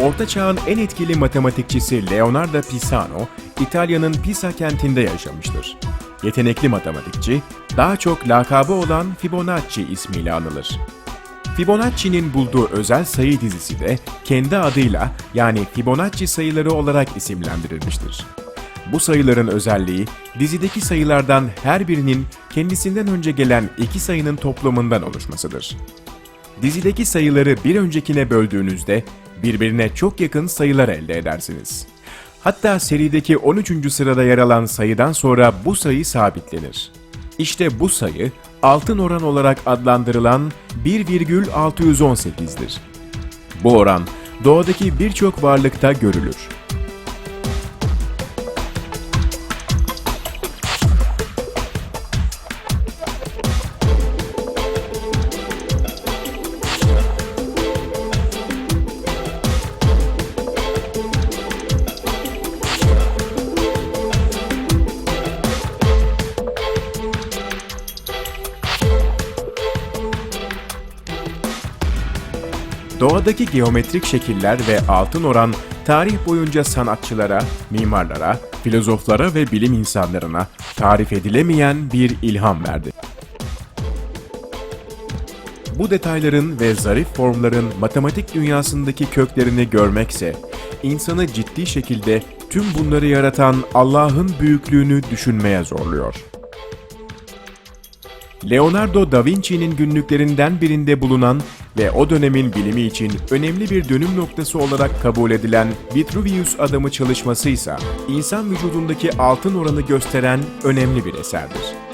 Orta Çağ'ın en etkili matematikçisi Leonardo Pisano, İtalya'nın Pisa kentinde yaşamıştır. Yetenekli matematikçi, daha çok lakabı olan Fibonacci ismiyle anılır. Fibonacci'nin bulduğu özel sayı dizisi de kendi adıyla yani Fibonacci sayıları olarak isimlendirilmiştir. Bu sayıların özelliği dizideki sayılardan her birinin kendisinden önce gelen iki sayının toplamından oluşmasıdır. Dizideki sayıları bir öncekine böldüğünüzde birbirine çok yakın sayılar elde edersiniz. Hatta serideki 13. sırada yer alan sayıdan sonra bu sayı sabitlenir. İşte bu sayı altın oran olarak adlandırılan 1,618'dir. Bu oran doğadaki birçok varlıkta görülür. Doğadaki geometrik şekiller ve altın oran tarih boyunca sanatçılara, mimarlara, filozoflara ve bilim insanlarına tarif edilemeyen bir ilham verdi. Bu detayların ve zarif formların matematik dünyasındaki köklerini görmekse, insanı ciddi şekilde tüm bunları yaratan Allah'ın büyüklüğünü düşünmeye zorluyor. Leonardo da Vinci'nin günlüklerinden birinde bulunan ve o dönemin bilimi için önemli bir dönüm noktası olarak kabul edilen Vitruvius adamı çalışması ise insan vücudundaki altın oranı gösteren önemli bir eserdir.